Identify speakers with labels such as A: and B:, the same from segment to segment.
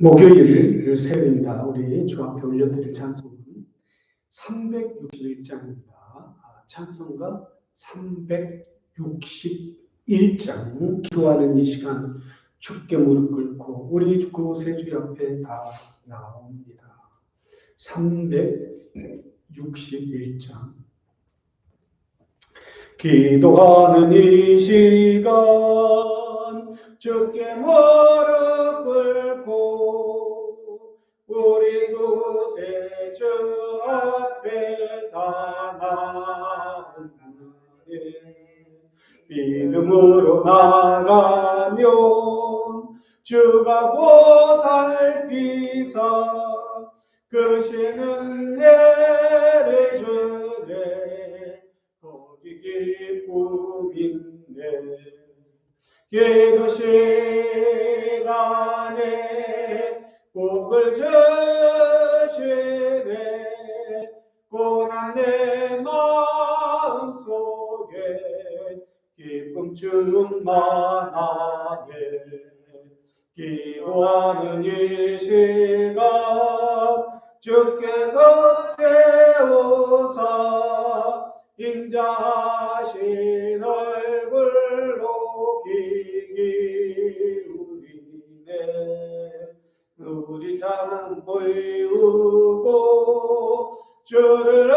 A: 목요일 세입니다. 우리 주 앞에 올려드릴 찬송은 361장입니다. 찬송가 361장 기도하는 이 시간 죽게 무릎 꿇고 우리 구세주 앞에 다 나옵니다. 361장 기도하는 이 시간 죽게 무릎 꿇고 우리 구세주 앞에 다 나오니 믿음으로 나가면 주가 보살피사 그시는 내를 주네. 거기 기쁨인데 기도 시간에 복을 주시네. 고난 내 마음속에 기쁨 충만하네. 기도하는 이 시간 주께 겉에 오사 인자하신 얼굴로 기기 우리네. 우리 잠 보이우고 주를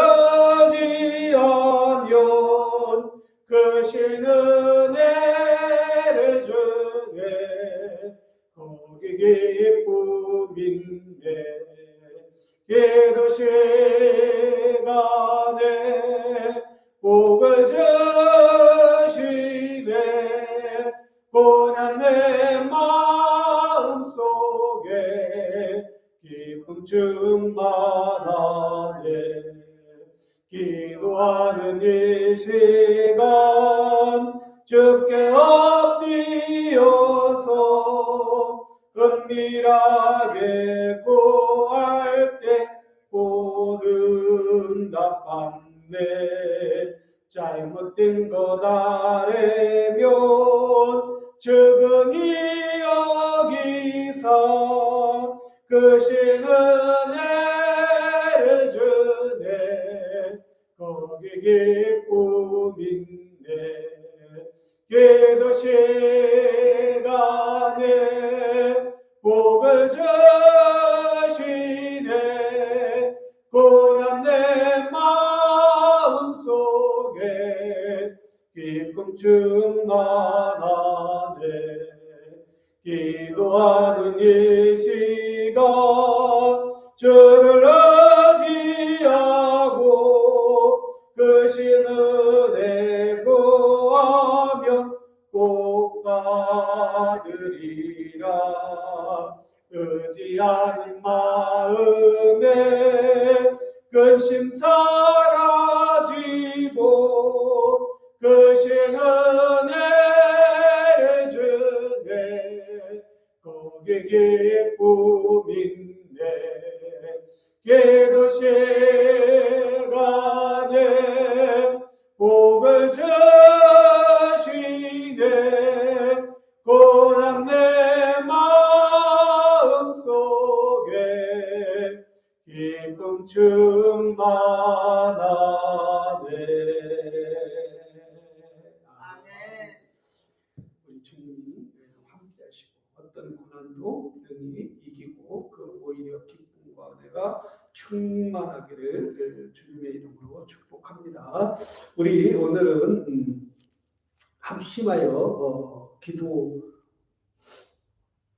A: 은밀하게 구할 때 모든 답받네. 잘못된 것 아래면 즉은히 여기서 그 신 은 충만하네 우리 주님이 함께 하시고 어떤 고난도 능히 이기고 그 오히려 기쁨과 은혜가 충만하기를 주님의 이름으로 축복합니다. 우리 오늘은 음, 합심하여 어, 기도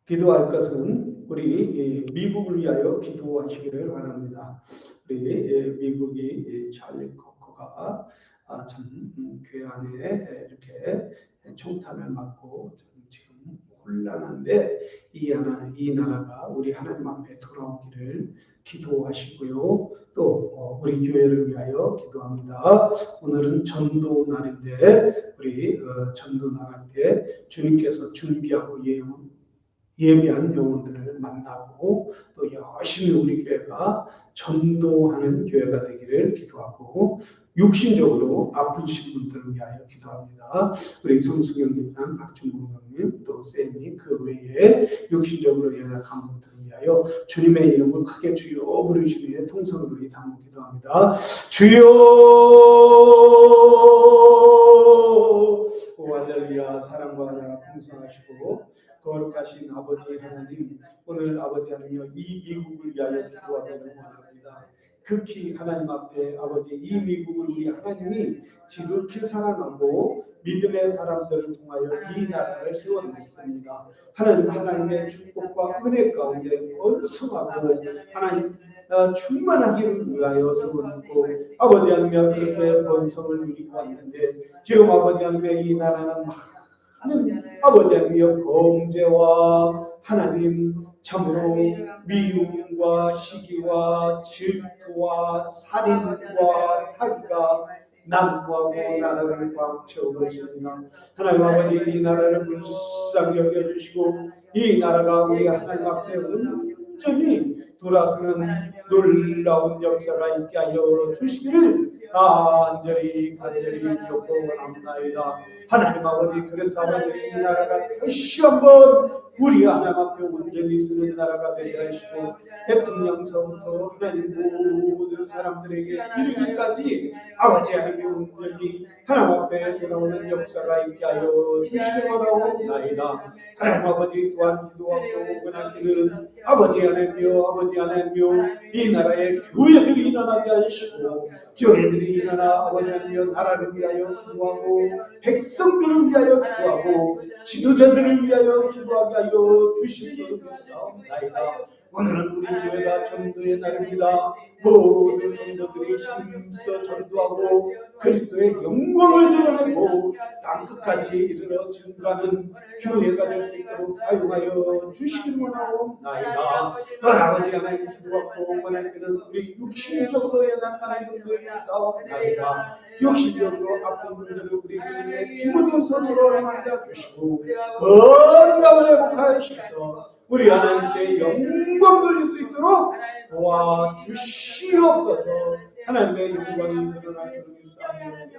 A: 기도할 것은 우리 이, 미국을 위하여 기도하시기를 바랍니다. 우리 예, 미국이 찰리 코커가 아, 참 음, 교회 안에 이렇게 총탄을 맞고 참 지금 혼란한데 이 하나 이 나라가 우리 하나님 앞에 돌아오기를 기도하시고요. 또 어, 우리 교회를 위하여 기도합니다. 오늘은 전도 날인데 우리 어, 전도 때 주님께서 준비하고 예, 예비한 영혼들을 만나고 또 열심히 우리 교회가 전도하는 교회가 되기를 기도하고 육신적으로 아프신 분들을 위하여 기도합니다. 우리 성수경 교장 박준봉 형님 또 쌤이 그 외에 육신적으로 연약한 분들을 위하여 주님의 이름을 크게 주여 부르시며 통성으로 이상 기도합니다. 주여 오 할렐루야 사랑과 나라 풍성하시고 거룩하신 아버지 하나님 오늘 아버지 하나님 이 미국을 위하여 기도하기를 원합니다. 극히 하나님 앞에 아버지 이 미국을 우리 하나님이 지극히 사랑하고 믿음의 사람들을 통하여 이 나라를 세워놓습니다. 하나님 하나님의 축복과 은혜 가운데 번성하고 하나님 어, 충만하기를 위하여 세워놓고 아버지 하나님 그렇게 번성을 누리고 왔는데 지금 아버지 하나님의 이 나라는 많은 아버지 하나님의 범죄와 하나님 참으로 미움과 시기와 질투와 살인과 사기가 난무하고 나라를 꽉 채우고 있습니다. 하나님 아버지 이 나라를 불쌍히 여겨주시고 이 나라가 우리 하나님 앞에 온전히 돌아서는 놀라운 역사가 있게 하여 주시기를 간절히 간절히 엮고 원합니다. 하나님 아버지 그래서 아버지 이 나라가 다시 한번 우리 하나님 앞에 온전히 쓰는 나라가 되게 하시고 대통령서부터 하나님 모든 사람들에게 이르기까지 아버지 하나님이 온전히 하나님 앞에 돌아오는 역사가 있게 하여 주시기 바라옵나이다. 하나님 아버지 또한 기도하고 원하기는 아버지 하나님이여 아버지 하나님이여 이 나라의 교회들이 일어나게 하시고 교회들이 일어나 아버지 하나님이여 나라를 위하여 기도하고 백성들을 위하여 기도하고 지도자들을 위하여 기도하게 하여 주시기를 믿사옵나이다. 오늘은 우리 교회가 전도의 날입니다. 모든 성도들이 힘써 전도하고 그리스도의 영광을 드러내고 땅 끝까지 이르러 증가하는 교회가 될 수 있도록 사용하여 주시길 원하옵나이다. 또 아버지 하나님 기도하고 원하기는 우리 육신적으로 연약한 분들이 있사옵나이다. 육신적으로 아픈 분들을 우리 주님의 피묻은 손으로 맡겨주시고 건강을 회복하셔서 우리 하나님께 영광 돌릴 수 있도록 도와주시옵소서 하나님의 영광이 드러날 줄 믿사옵니다.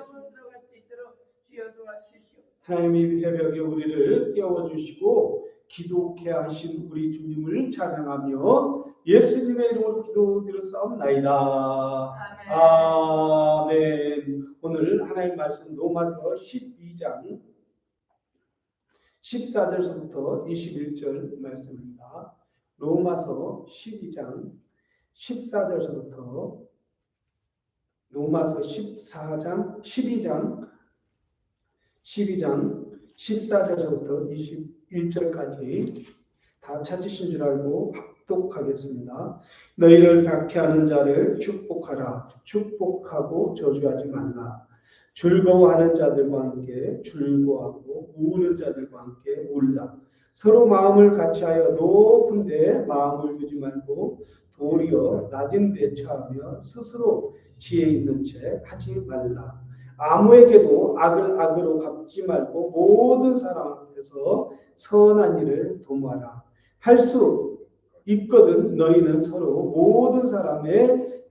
A: 하나님이 이 새벽에 우리를 깨워주시고 기도케 하신 우리 주님을 찬양하며 예수님의 이름으로 기도드렸사옵나이다. 아멘. 오늘 하나님 말씀 로마서 12장 14절서부터 21절 말씀입니다. 로마서 12장 14절서부터 로마서 14장 12장 12장 14절서부터 21절까지 다 찾으신 줄 알고 합독하겠습니다. 너희를 박해하는 자를 축복하라. 축복하고 저주하지 말라. 즐거워하는 자들과 함께 즐거워하고 우는 자들과 함께 울라. 서로 마음을 같이하여 높은 데 마음을 두지 말고 도리어 낮은 데 처하며 스스로 지혜 있는 채 하지 말라. 아무에게도 악을 악으로 갚지 말고 모든 사람 앞에서 선한 일을 도모하라. 할 수 있거든 너희는 서로 모든 사람에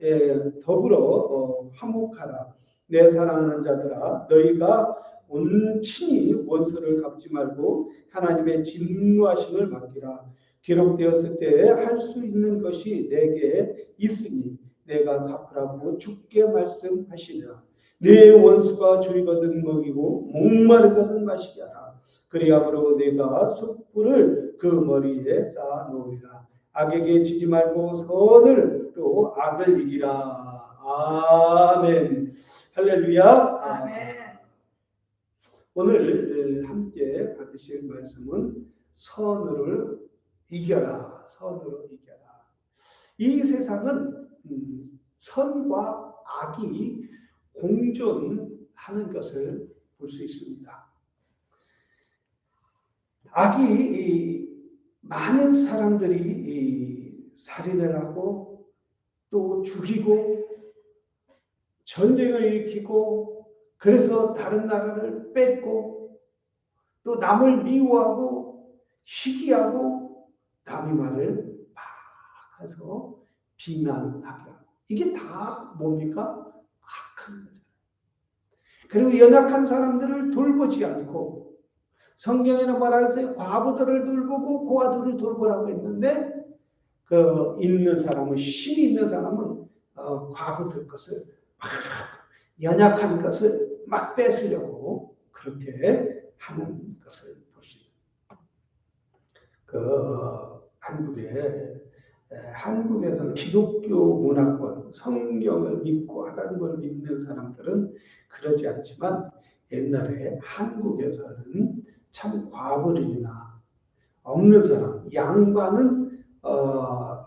A: 더불어 어, 화목하라. 내 사랑하는 자들아 너희가 온친히 원수를 갚지 말고 하나님의 진노하심을 맡기라. 기록되었을 때할수 있는 것이 내게 있으니 내가 갚으라고 주께 말씀하시리라. 내 원수가 줄이거든 먹이고 목마르거든 마시게 하라. 그리함으로 내가 숯불을 그 머리에 쌓아 놓으리라. 악에게 지지 말고 선을 또 악을 이기라. 아멘. 할렐루야.
B: 아멘.
A: 오늘 함께 받으실 말씀은 선을 이겨라. 선으로 이겨라. 이 세상은 음, 선과 악이 공존하는 것을 볼 수 있습니다. 악이 많은 사람들이 살인을 하고 또 죽이고 전쟁을 일으키고 그래서 다른 나라를 뺏고 또 남을 미워하고 시기하고 남의 말을 막 해서 비난하게 하고 이게 다 뭡니까? 악한 거죠. 그리고 연약한 사람들을 돌보지 않고 성경에는 했어요? 과부들을 돌보고 고아들을 돌보라고 했는데 그 있는 사람은 힘이 있는 사람은 어, 과부들 것을 막 연약한 것을 막 뺏으려고 그렇게 하는 것을 볼 수 있습니다. 그 한국에 한국에서는 기독교 문화권, 성경을 믿고 하나님을 믿는 사람들은 그러지 않지만 옛날에 한국에서는 참 과부들이나 없는 사람, 양반은 어,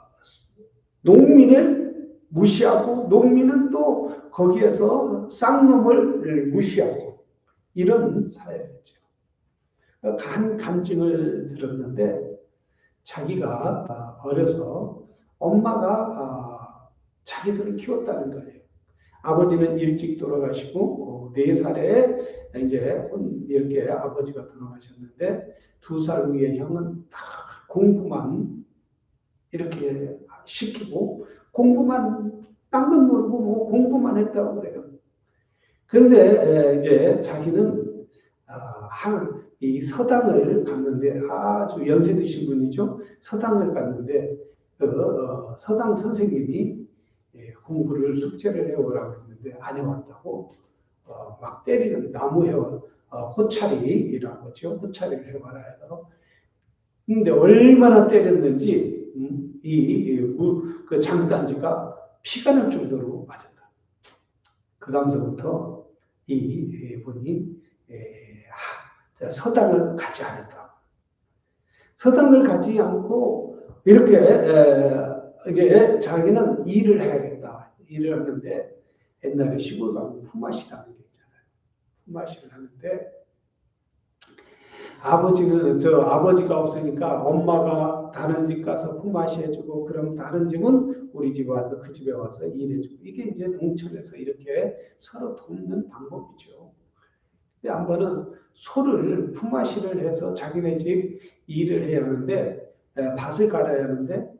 A: 농민을 무시하고 농민은 또 거기에서 쌍놈을 무시하고 이런 사회였죠. 간 간증을 들었는데 자기가 어려서 엄마가 아, 자기들을 키웠다는 거예요. 아버지는 일찍 돌아가시고 어, 네 살에 이제 이렇게 아버지가 돌아가셨는데 두 살 위에 형은 다 공부만 이렇게 시키고 공부만 딴 건 모르고 뭐 공부만 했다고 그래요. 근데 이제 자기는 아, 한이 서당을 갔는데 아주 연세 드신 분이죠. 서당을 갔는데 그 어, 서당 선생님이 예, 공부를 숙제를 해오라고 했는데 안 해왔다고 어, 막 때리는 나무 해와 어, 호차리라고 하죠. 호차리를 해와라 해서 근데 얼마나 때렸는지 음, 이그 장단지가 피가 날 정도로 맞았다. 그 다음서부터 이 분이 서당을 가지 않았다. 서당을 가지 않고 이렇게 이제 자기는 일을 해야겠다. 일을 하는데 옛날에 시골 가면 품앗이라는 게 있잖아요. 품앗이를 하는데 아버지는 저 아버지가 없으니까 엄마가 다른 집 가서 품앗이 해주고 그럼 다른 집은 우리 집에 와서 그 집에 와서 일해주고 이게 이제 농촌에서 이렇게 서로 돕는 방법이죠. 근데 한 번은 소를 품앗이를 해서 자기네 집 일을 해야 하는데 밭을 갈아야 하는데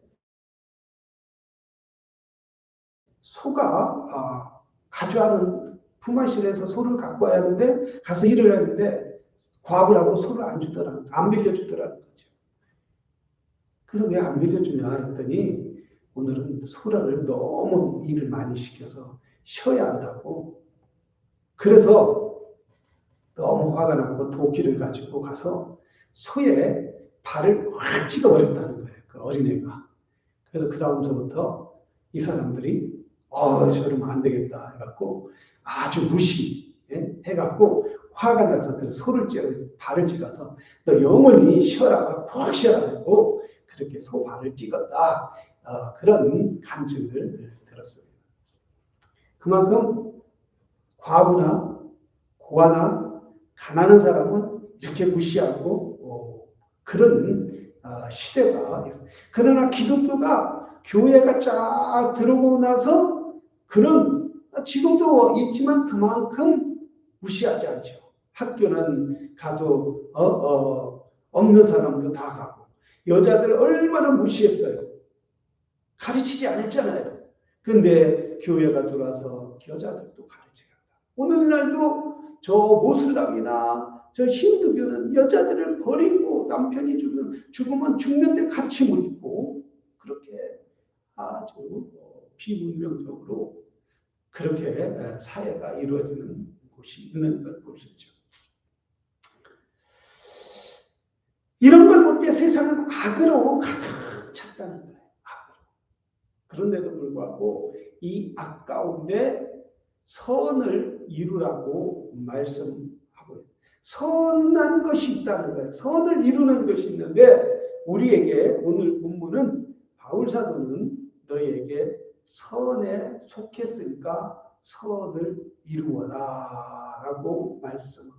A: 소가 아, 가져가는 품앗이를 해서 소를 갖고 와야 하는데 가서 일을 하는데 하고 소를 안 주더라. 안 빌려주더라는 거죠. 그래서 왜 안 빌려주냐 했더니 오늘은 소라를 너무 일을 많이 시켜서 쉬어야 한다고. 그래서 너무 화가 나고 도끼를 가지고 가서 소의 발을 확 찍어버렸다는 거예요. 그 어린애가. 그래서 그 다음서부터 이 사람들이 어, 저러면 안 되겠다 해갖고 아주 무시 예? 해갖고 화가 나서 그 소를 찌어 발을 찍어서 너 영원히 쉬어라 푹 쉬어라고 그렇게 소 발을 찍었다 어, 그런 간증을 들었습니다. 그만큼 과부나 고아나 가난한 사람은 이렇게 무시하고 어, 그런 어, 시대가. 그러나 기독교가 교회가 쫙 들어오고 나서 그런 지금도 있지만 그만큼 무시하지 않죠. 학교는 가도 어, 어, 없는 사람도 다 가고 여자들 얼마나 무시했어요. 가르치지 않았잖아요. 근데 교회가 들어와서 여자들도 가르치게 한다. 오늘날도 저 모슬람이나 저 힌두교는 여자들을 버리고 남편이 죽으면, 죽으면 죽는 데 같이 묻고 그렇게 아주 비문명적으로 그렇게 사회가 이루어지는 곳이 있는 걸 볼 수 있죠. 이런 걸 볼 때 세상은 악으로 가득 찼다는 거예요. 악으로. 그런데도 불구하고 이 악 가운데 선을 이루라고 말씀하고 선한 것이 있다는 거예요. 선을 이루는 것이 있는데 우리에게 오늘 본문은 바울 사도는 너희에게 선에 속했으니까 선을 이루어라 라고 말씀합니다.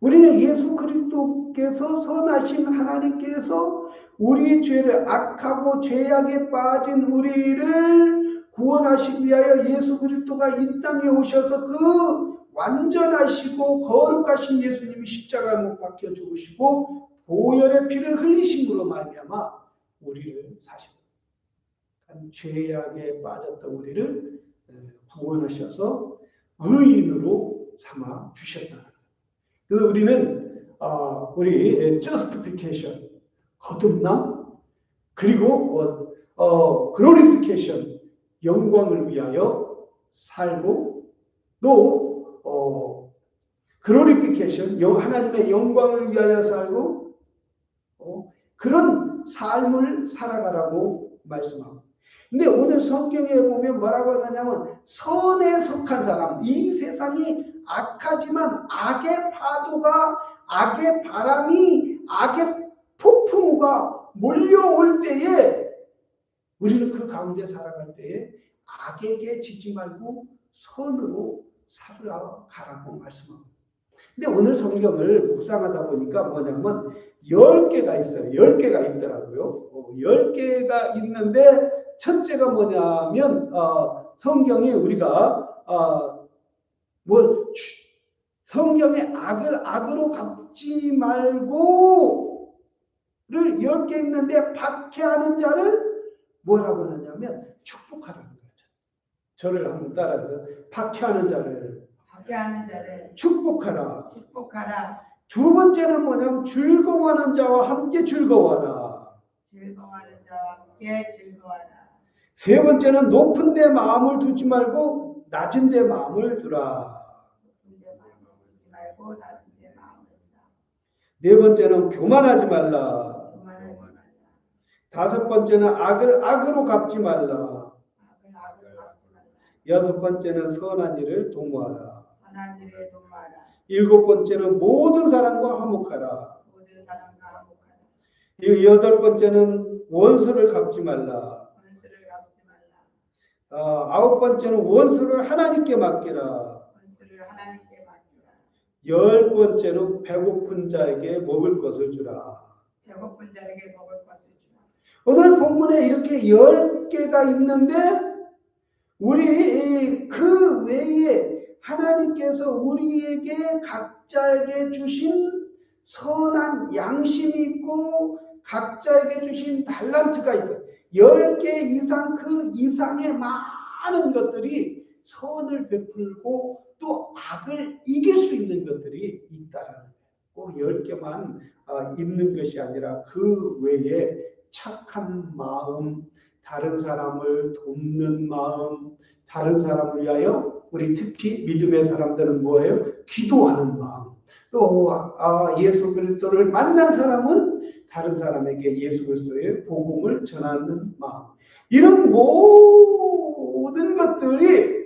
A: 우리는 예수 그리스도께서 선하신 하나님께서 우리 죄를 악하고 죄악에 빠진 우리를 구원하시기 위하여 예수 그리스도가 이 땅에 오셔서 그 완전하시고 거룩하신 예수님이 십자가에 못 박혀 죽으시고 보혈의 피를 흘리심으로 말미암아 우리를 사실 죄악에 빠졌던 우리를 구원하셔서 의인으로 삼아 주셨다. 그래서 우리는 어, 우리 justification 거듭남 그리고 어, 어, glorification 영광을 위하여 살고 또 어, glorification 영, 하나님의 영광을 위하여 살고 어, 그런 삶을 살아가라고 말씀합니다. 근데 오늘 성경에 보면 뭐라고 하냐면 선에 속한 사람, 이 세상이 악하지만 악의 파도가 악의 바람이 악의 폭풍우가 몰려올 때에 우리는 그 가운데 살아갈 때에 악에게 지지 말고 선으로 살아가라고 말씀합니다. 근데 오늘 성경을 묵상하다 보니까 뭐냐면 10개가 있어요. 10개가 있더라고요. 어, 10개가 있는데 첫째가 뭐냐면 어, 성경이 우리가 어, 뭐 성경의 악을 악으로 갚지 말고를 10개 있는데 박해하는 자를 뭐라고 하냐면 축복하라는 거죠. 저를 한번 따라서 박해하는 자를
B: 박해하는 자를
A: 축복하라.
B: 축복하라.
A: 두 번째는 뭐냐면 즐거워하는 자와 함께 즐거워하라.
B: 즐거워하는 자와 함께 즐거워하라.
A: 세 번째는 높은 데 마음을 두지 말고 낮은 데 마음을 두라.
B: 높은 데 마음을 두지 말고 낮은 데 마음을 두라.
A: 네 번째는 교만하지 말라. 다섯 번째는 악을 악으로 갚지 말라. 여섯 번째는 선한 일을 도모하라. 일곱 번째는 모든 사람과 화목하라. 이 여덟 번째는 원수를 갚지 말라. 어, 아홉 번째는 원수를 하나님께 맡기라.
B: 원수를 하나님께 맡기라.
A: 열 번째는 배고픈 자에게 먹을 것을 주라.
B: 배고픈 자에게 먹을 것을 주라.
A: 오늘 본문에 이렇게 열 개가 있는데 우리 그 외에 하나님께서 우리에게 각자에게 주신 선한 양심이 있고 각자에게 주신 달란트가 있고 열개 이상 그 이상의 많은 것들이 선을 베풀고 또 악을 이길 수 있는 것들이 있다라는. 꼭열 개만 어, 있는 것이 아니라 그 외에 착한 마음, 다른 사람을 돕는 마음, 다른 사람을 위하여 우리 특히 믿음의 사람들은 뭐예요? 기도하는 마음. 또 아, 예수 그리스도를 만난 사람은 다른 사람에게 예수 그리스도의 복음을 전하는 마음. 이런 모든 것들이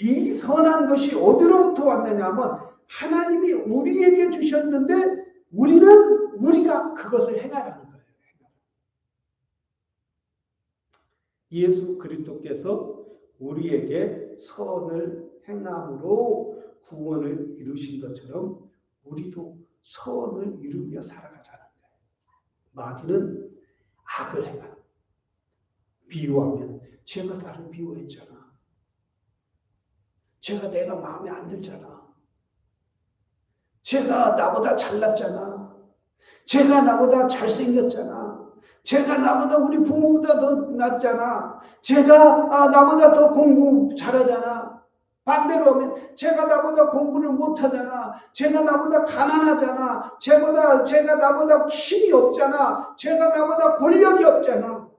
A: 이 선한 것이 어디로부터 왔느냐면 하나님이 우리에게 주셨는데 우리는 우리가 그것을 행하라는 거예요. 예수 그리스도께서 우리에게 선을 행함으로 구원을 이루신 것처럼 우리도 선을 이루며 살아가자는 거예요. 마귀는 악을 행하. 비유하면 제가 나를 비유했잖아. 제가 내가 마음에 안 들잖아. 제가 나보다 잘났잖아. 제가 나보다 잘생겼잖아. 제가 나보다 우리 부모보다 더 낫잖아. 제가 아, 나보다 더 공부 잘하잖아. 반대로 하면 제가 나보다 공부를 못하잖아. 제가 나보다 가난하잖아. 제보다 제가 나보다 힘이 없잖아. 제가 나보다 권력이 없잖아.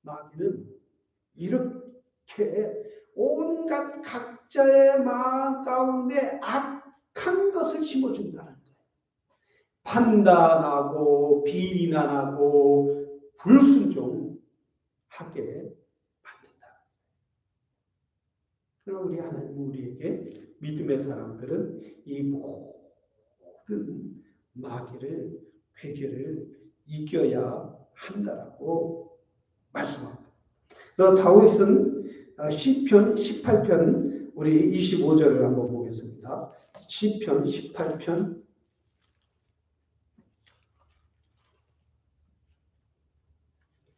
A: 마귀는 이렇게 온갖 각자의 마음 가운데 악한 것을 심어준다는 거예요. 판단하고 비난하고 불순종하게 만든다. 그럼 우리 하나님 우리에게 믿음의 사람들은 이 모든 마귀를 괴계를 이겨야 한다라고 말씀합니다. 그래서 다윗은 어, 시편 18편 우리 25절을 한번 보겠습니다. 시편 18편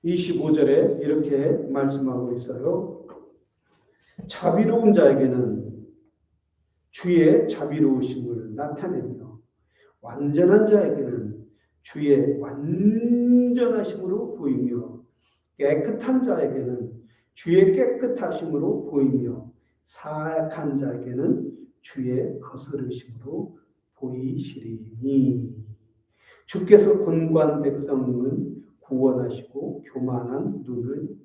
A: 25절에 이렇게 말씀하고 있어요. 자비로운 자에게는 주의 자비로우심을 나타내며 완전한 자에게는 주의 완전하심으로 보이며 깨끗한 자에게는 주의 깨끗하심으로 보이며 사악한 자에게는 주의 거스르심으로 보이시리니 주께서 권관 백성은 구원하시고 교만한 눈을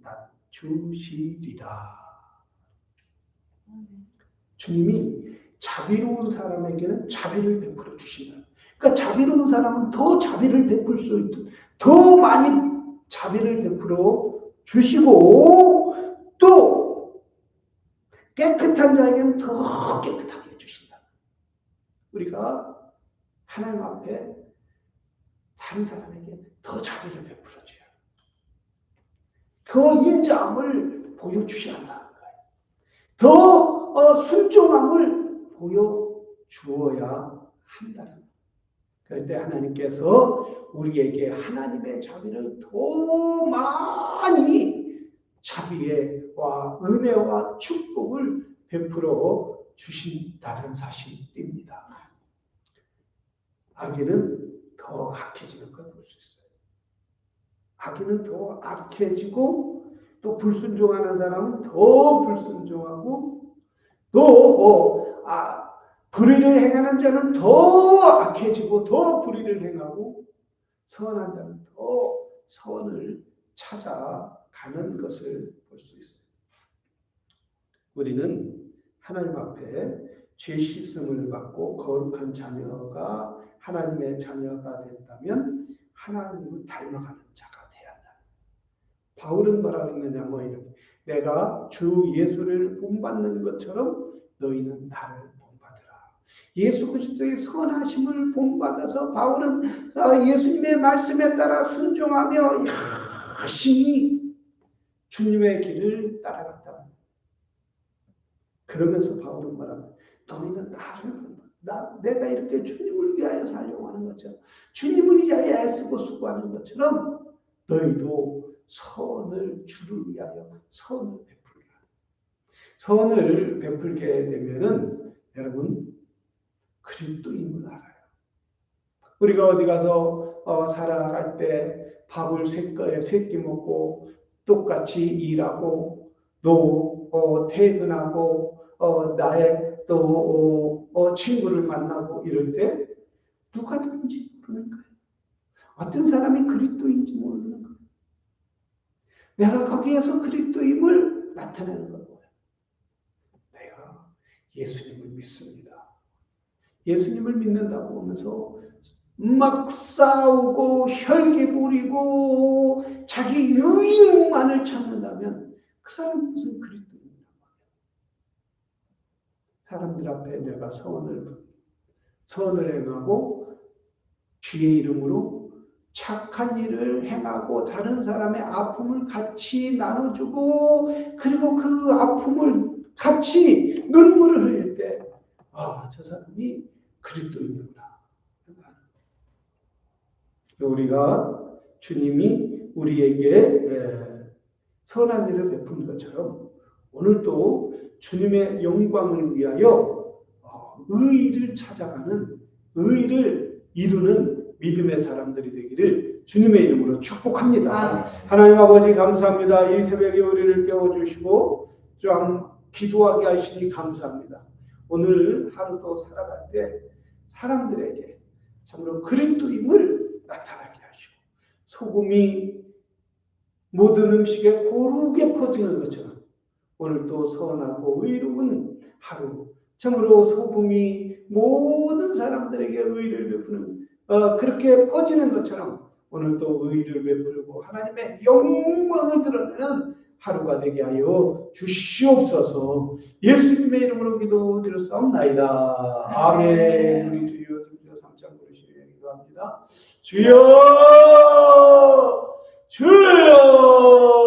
A: 낮추시리라. 주님이 자비로운 사람에게는 자비를 베풀어 주신다. 그러니까 자비로운 사람은 더 자비를 베풀 수 있다. 더 많이 자비를 베풀어 주시고 또 깨끗한 자에게는 더 깨끗하게 해주신다. 우리가 하나님 앞에 다른 사람에게 더 자비를 베풀어줘야 더 인자함을 보여주셔야 한다는 거예요. 더 어, 순종함을 보여주어야 한다는 거예요. 그럴 때 하나님께서 우리에게 하나님의 자비를 더 많이 자비와 은혜와 축복을 베풀어 주신다는 사실입니다. 아기는 더 악해지는 걸 볼 수 있어요. 아기는 더 악해지고 또 불순종하는 사람은 더 불순종하고 또 어, 아, 불의를 행하는 자는 더 악해지고 더 불의를 행하고 선한 자는 더 선을 찾아가는 것을 볼 수 있어요. 우리는 하나님 앞에 죄 씻음을 받고 거룩한 자녀가 하나님의 자녀가 된다면 하나님을 닮아가는 자가 돼야 한다. 바울은 뭐라고 했느냐 뭐 이렇게 내가 주 예수를 본받는 것처럼 너희는 나를 본받으라. 예수 그리스도의 선하심을 본받아서 바울은 어, 예수님의 말씀에 따라 순종하며 열심히 주님의 길을 따라갔다. 그러면서 바울은 말합니다. 너희는 나를 본받 나, 내가 이렇게 주님을 위하여 살려고 하는 것처럼 주님을 위하여 애쓰고 수고하는 것처럼 너희도 선을 주를 위하여 선을 베풀라. 선을 베풀게 되면은 여러분 그리스도임을 알아요. 우리가 어디 가서 어, 살아갈 때 밥을 세끼 먹고 똑같이 일하고 또 어, 퇴근하고 어, 나의 또 어, 친구를 만나고 이럴 때 누가 누군지 모르는 거예요. 어떤 사람이 그리스도인지 모르는 거예요. 내가 거기에서 그리스도임을 나타내는 거예요. 내가 예수님을 믿습니다. 예수님을 믿는다고 하면서 막 싸우고 혈기 부리고 자기 유익만을 찾는다면 그 사람은 무슨 말이에요. 사람들 앞에 내가 선을 선을 행하고 주의 이름으로 착한 일을 행하고 다른 사람의 아픔을 같이 나눠주고 그리고 그 아픔을 같이 눈물을 흘릴 때 아, 저 사람이 그리스도인이구나. 우리가 주님이 우리에게 선한 일을 베푼 것처럼 오늘도 주님의 영광을 위하여 어, 의를 찾아가는 의를 이루는 믿음의 사람들이 되기를 주님의 이름으로 축복합니다. 하나님 아버지 감사합니다. 이 새벽에 우리를 깨워주시고 좀 기도하게 하시니 감사합니다. 오늘 하루도 살아갈 때 사람들에게 참으로 그리스도임을 나타나게 하시고 소금이 모든 음식에 고르게 퍼지는 것처럼 오늘도 선하고 의로운 하루 참으로 소금이 모든 사람들에게 의를 베푸는 어, 그렇게 퍼지는 것처럼 오늘도 의를 베풀고 하나님의 영광을 드러내는 하루가 되게 하여 주시옵소서. 예수님의 이름으로 기도드렸사옵나이다. 아멘. 우리 주여 주여 삼창 부르시려 기도합니다 주여! 주여!